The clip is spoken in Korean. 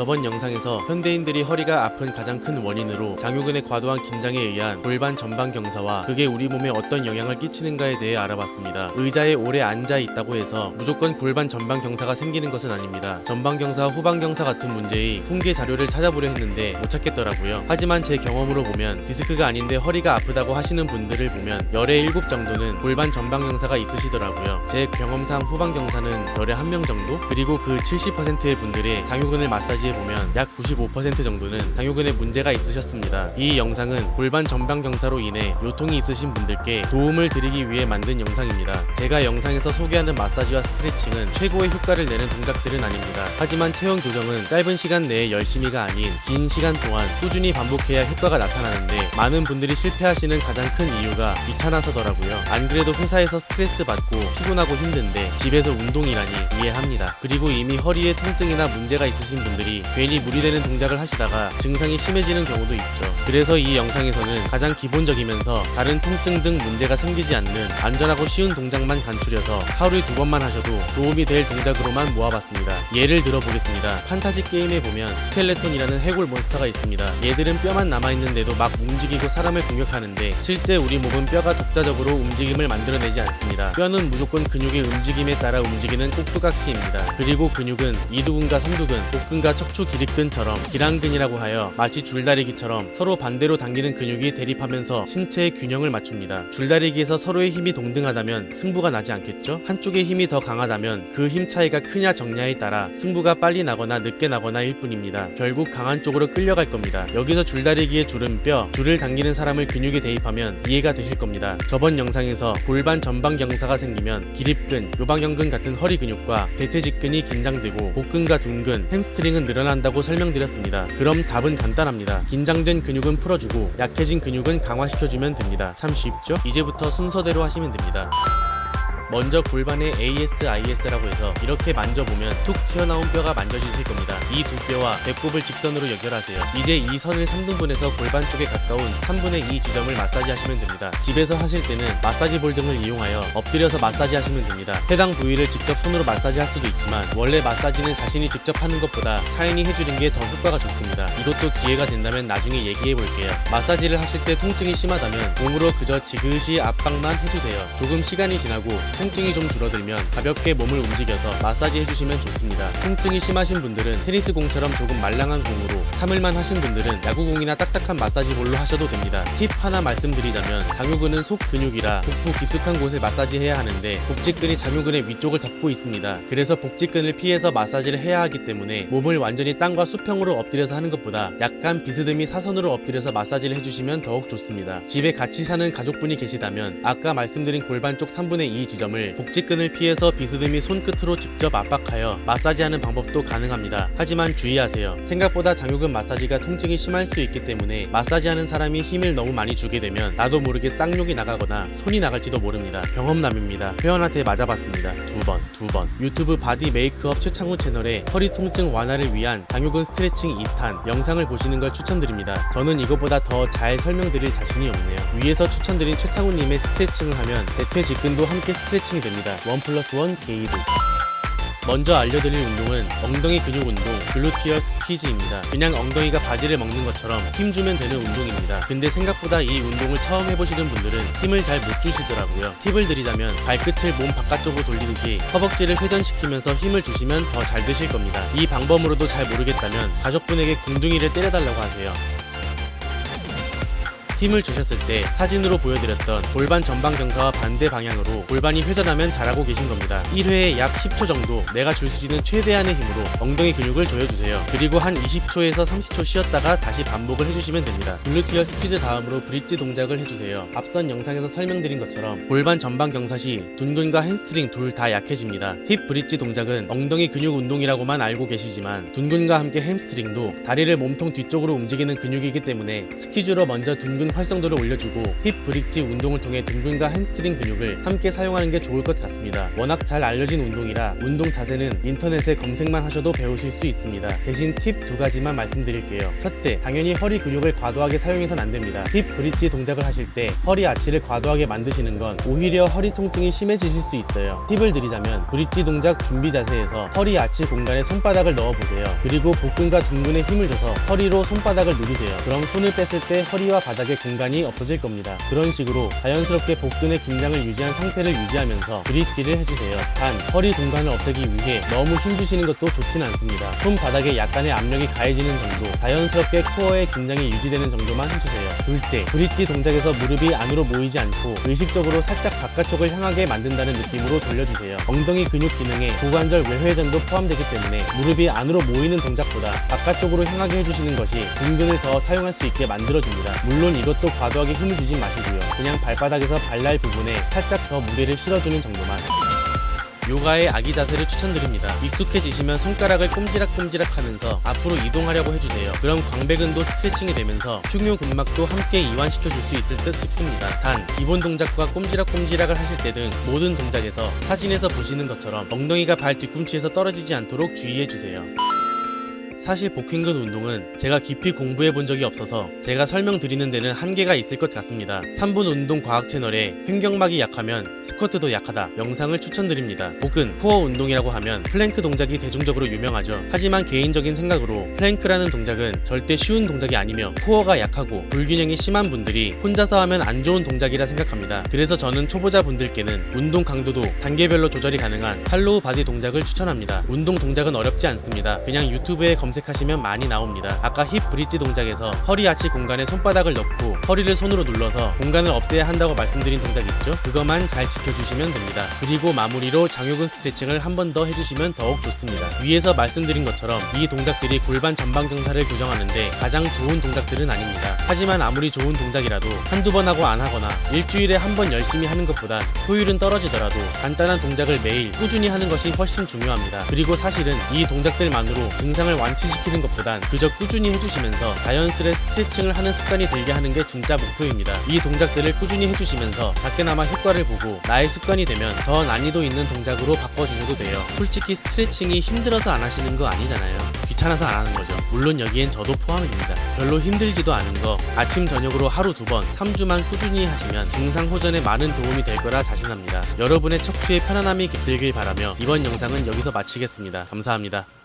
저번 영상에서 현대인들이 허리가 아픈 가장 큰 원인으로 장요근의 과도한 긴장에 의한 골반 전방 경사와 그게 우리 몸에 어떤 영향을 끼치는가에 대해 알아봤습니다. 의자에 오래 앉아 있다고 해서 무조건 골반 전방 경사가 생기는 것은 아닙니다. 전방 경사, 후방 경사 같은 문제의 통계 자료를 찾아보려 했는데 못 찾겠더라고요. 하지만 제 경험으로 보면 디스크가 아닌데 허리가 아프다고 하시는 분들을 보면 열의 일곱 정도는 골반 전방 경사가 있으시더라고요. 제 경험상 후방 경사는 열의 한명 정도? 그리고 그 70%의 분들의 장요근을 마사지 해 보면 약 95% 정도는 장요근에 문제가 있으셨습니다. 이 영상은 골반 전방 경사로 인해 요통이 있으신 분들께 도움을 드리기 위해 만든 영상입니다. 제가 영상에서 소개하는 마사지와 스트레칭은 최고의 효과를 내는 동작들은 아닙니다. 하지만 체형 교정은 짧은 시간 내에 열심히가 아닌 긴 시간 동안 꾸준히 반복해야 효과가 나타나는데 많은 분들이 실패하시는 가장 큰 이유가 귀찮아서더라고요. 안 그래도 회사에서 스트레스 받고 피곤하고 힘든데 집에서 운동이라니 이해합니다. 그리고 이미 허리에 통증이나 문제가 있으신 분들이 괜히 무리되는 동작을 하시다가 증상이 심해지는 경우도 있죠. 그래서 이 영상에서는 가장 기본적이면서 다른 통증 등 문제가 생기지 않는 안전하고 쉬운 동작만 간추려서 하루에 두 번만 하셔도 도움이 될 동작으로만 모아봤습니다. 예를 들어보겠습니다. 판타지 게임에 보면 스켈레톤이라는 해골 몬스터가 있습니다. 얘들은 뼈만 남아있는데도 막 움직이고 사람을 공격하는데 실제 우리 몸은 뼈가 독자적으로 움직임을 만들어내지 않습니다. 뼈는 무조건 근육의 움직임에 따라 움직이는 꼭두각시입니다. 그리고 근육은 이두근과 삼두근, 복근과 척추 기립근처럼 기랑근이라고 하여 마치 줄다리기처럼 서로 반대로 당기는 근육이 대립하면서 신체의 균형을 맞춥니다. 줄다리기에서 서로의 힘이 동등하다면 승부가 나지 않겠죠? 한쪽의 힘이 더 강하다면 그 힘 차이가 크냐 적냐에 따라 승부가 빨리 나거나 늦게 나거나 일 뿐입니다. 결국 강한 쪽으로 끌려갈 겁니다. 여기서 줄다리기의 줄은 뼈, 줄을 당기는 사람을 근육에 대입하면 이해가 되실 겁니다. 저번 영상에서 골반 전방 경사가 생기면 기립근, 요방형근 같은 허리 근육과 대퇴직근이 긴장되고 복근과 둔근, 햄스트링은 늘어난다고 설명드렸습니다. 그럼 답은 간단합니다. 긴장된 근육은 풀어주고 약해진 근육은 강화시켜주면 됩니다. 참 쉽죠? 이제부터 순서대로 하시면 됩니다. 먼저 골반의 ASIS라고 해서 이렇게 만져보면 툭 튀어나온 뼈가 만져지실 겁니다. 이 두 뼈와 배꼽을 직선으로 연결하세요. 이제 이 선을 3등분해서 골반 쪽에 가까운 3분의 2 지점을 마사지 하시면 됩니다. 집에서 하실 때는 마사지 볼 등을 이용하여 엎드려서 마사지 하시면 됩니다. 해당 부위를 직접 손으로 마사지 할 수도 있지만 원래 마사지는 자신이 직접 하는 것보다 타인이 해주는 게 더 효과가 좋습니다. 이것도 기회가 된다면 나중에 얘기해 볼게요. 마사지를 하실 때 통증이 심하다면 몸으로 그저 지그시 압박만 해주세요. 조금 시간이 지나고 통증이 좀 줄어들면 가볍게 몸을 움직여서 마사지 해주시면 좋습니다. 통증이 심하신 분들은 테니스 공처럼 조금 말랑한 공으로 참을만 하신 분들은 야구공이나 딱딱한 마사지 볼로 하셔도 됩니다. 팁 하나 말씀드리자면 장요근은 속 근육이라 복부 깊숙한 곳을 마사지해야 하는데 복직근이 장요근의 위쪽을 덮고 있습니다. 그래서 복직근을 피해서 마사지를 해야 하기 때문에 몸을 완전히 땅과 수평으로 엎드려서 하는 것보다 약간 비스듬히 사선으로 엎드려서 마사지를 해주시면 더욱 좋습니다. 집에 같이 사는 가족분이 계시다면 아까 말씀드린 골반 쪽 3분의 2 지점 을 복직근을 피해서 비스듬히 손끝으로 직접 압박하여 마사지하는 방법도 가능합니다. 하지만 주의하세요. 생각보다 장요근 마사지가 통증이 심할 수 있기 때문에 마사지하는 사람이 힘을 너무 많이 주게 되면 나도 모르게 쌍욕이 나가거나 손이 나갈지도 모릅니다. 경험남입니다. 회원한테 맞아봤습니다. 두 번, 두 번. 유튜브 바디 메이크업 최창호 채널에 허리 통증 완화를 위한 장요근 스트레칭 2탄 영상을 보시는 걸 추천드립니다. 저는 이것보다 더 잘 설명드릴 자신이 없네요. 위에서 추천드린 최창호님의 스트레칭을 하면 대퇴 직근도 함께 스트레칭 이 됩니다. 원 플러스 원 게이드. 먼저 알려드릴 운동은 엉덩이 근육 운동 글루티얼 스퀴즈입니다. 그냥 엉덩이가 바지를 먹는 것처럼 힘 주면 되는 운동입니다. 근데 생각보다 이 운동을 처음 해보시는 분들은 힘을 잘 못 주시더라고요. 팁을 드리자면 발끝을 몸 바깥쪽으로 돌리듯이 허벅지를 회전시키면서 힘을 주시면 더잘 되실 겁니다. 이 방법으로도 잘 모르겠다면 가족분에게 궁둥이를 때려달라고 하세요. 힘을 주셨을 때 사진으로 보여드렸던 골반 전방 경사와 반대 방향으로 골반이 회전하면 잘하고 계신 겁니다. 1회에 약 10초 정도 내가 줄 수 있는 최대한의 힘으로 엉덩이 근육을 조여주세요. 그리고 한 20초에서 30초 쉬었다가 다시 반복을 해주시면 됩니다. 글루티얼 스퀴즈 다음으로 브릿지 동작을 해주세요. 앞선 영상에서 설명드린 것처럼 골반 전방 경사 시 둔근과 햄스트링 둘 다 약해집니다. 힙 브릿지 동작은 엉덩이 근육 운동이라고만 알고 계시지만 둔근과 함께 햄스트링도 다리를 몸통 뒤쪽으로 움직이는 근육이기 때문에 스퀴즈로 먼저 둔근 활성도를 올려주고 힙 브릿지 운동을 통해 등근과 햄스트링 근육을 함께 사용하는 게 좋을 것 같습니다. 워낙 잘 알려진 운동이라 운동 자세는 인터넷에 검색만 하셔도 배우실 수 있습니다. 대신 팁 두 가지만 말씀드릴게요. 첫째, 당연히 허리 근육을 과도하게 사용해서는 안 됩니다. 힙 브릿지 동작을 하실 때 허리 아치를 과도하게 만드시는 건 오히려 허리 통증이 심해지실 수 있어요. 팁을 드리자면 브릿지 동작 준비 자세에서 허리 아치 공간에 손바닥을 넣어 보세요. 그리고 복근과 둔근에 힘을 줘서 허리로 손바닥을 누르세요. 그럼 손을 뺐을 때 허리와 바닥에 공간이 없어질 겁니다. 그런 식으로 자연스럽게 복근의 긴장을 유지한 상태를 유지하면서 브릿지를 해주세요. 단 허리 공간을 없애기 위해 너무 힘주시는 것도 좋진 않습니다. 손바닥에 약간의 압력이 가해지는 정도, 자연스럽게 코어의 긴장이 유지되는 정도만 해주세요. 둘째, 브릿지 동작에서 무릎이 안으로 모이지 않고 의식적으로 살짝 바깥쪽을 향하게 만든다는 느낌으로 돌려주세요. 엉덩이 근육 기능에 고관절 외회전도 포함되기 때문에 무릎이 안으로 모이는 동작보다 바깥쪽으로 향하게 해주시는 것이 등근을 더 사용할 수 있게 만들어줍니다. 물론 이 것도 과도하게 힘을 주진 마시고요. 그냥 발바닥에서 발날 부분에 살짝 더 무게를 실어주는 정도만. 요가의 아기 자세를 추천드립니다. 익숙해지시면 손가락을 꼼지락꼼지락 하면서 앞으로 이동하려고 해주세요. 그럼 광배근도 스트레칭이 되면서 흉요 근막도 함께 이완시켜 줄 수 있을 듯 싶습니다. 단, 기본 동작과 꼼지락꼼지락을 하실 때 등 모든 동작에서 사진에서 보시는 것처럼 엉덩이가 발 뒤꿈치에서 떨어지지 않도록 주의해 주세요. 사실 복행근 운동은 제가 깊이 공부해 본 적이 없어서 제가 설명드리는 데는 한계가 있을 것 같습니다. 3분 운동 과학 채널에 횡격막이 약하면 스쿼트도 약하다 영상을 추천드립니다. 혹은 코어 운동이라고 하면 플랭크 동작이 대중적으로 유명하죠. 하지만 개인적인 생각으로 플랭크라는 동작은 절대 쉬운 동작이 아니며 코어가 약하고 불균형이 심한 분들이 혼자서 하면 안 좋은 동작이라 생각합니다. 그래서 저는 초보자 분들께는 운동 강도도 단계별로 조절이 가능한 팔로우 바디 동작을 추천합니다. 운동 동작은 어렵지 않습니다. 그냥 유튜브에 검 색하시면 많이 나옵니다. 아까 힙 브릿지 동작에서 허리 아치 공간에 손바닥을 넣고 허리를 손으로 눌러서 공간을 없애야 한다고 말씀드린 동작 있죠? 그것만 잘 지켜주시면 됩니다. 그리고 마무리로 장요근 스트레칭을 한 번 더 해주시면 더욱 좋습니다. 위에서 말씀드린 것처럼 이 동작들이 골반 전방 경사를 교정하는데 가장 좋은 동작들은 아닙니다. 하지만 아무리 좋은 동작이라도 한두 번 하고 안 하거나 일주일에 한 번 열심히 하는 것보다 효율은 떨어지더라도 간단한 동작을 매일 꾸준히 하는 것이 훨씬 중요합니다. 그리고 사실은 이 동작들만으로 증상을 완치 시키는 것보단 그저 꾸준히 해주시면서 자연스레 스트레칭을 하는 습관이 들게 하는 게 진짜 목표입니다. 이 동작들을 꾸준히 해주시면서 작게나마 효과를 보고 나의 습관이 되면 더 난이도 있는 동작으로 바꿔주셔도 돼요. 솔직히 스트레칭이 힘들어서 안 하시는 거 아니잖아요. 귀찮아서 안 하는 거죠. 물론 여기엔 저도 포함입니다. 별로 힘들지도 않은 거 아침 저녁으로 하루 두 번, 3주만 꾸준히 하시면 증상 호전에 많은 도움이 될 거라 자신합니다. 여러분의 척추에 편안함이 깃들길 바라며 이번 영상은 여기서 마치겠습니다. 감사합니다.